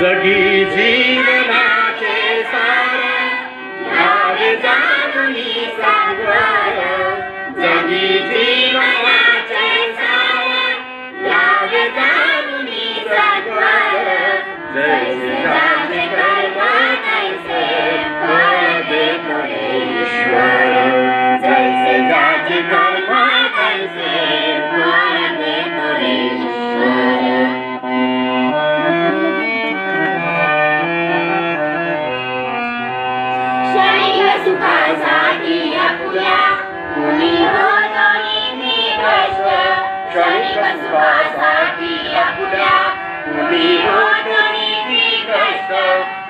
जगी जीवन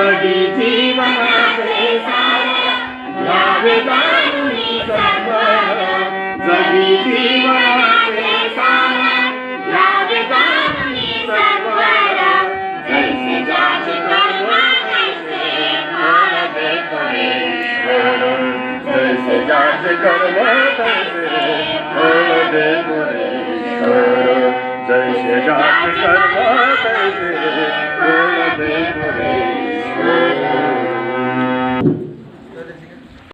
Sarvadi Jeeva Nase Sara Yavidanu Ni Sarvara Sarvadi Jeeva Nase Sara Yavidanu Ni Sarvara Jaisi Jaji Parma Jaisi Bharate Kare Jaisi Jaji Parma Jaisi Bharate Kare Jaisi Jaji Parma Jaisi Bharate Kare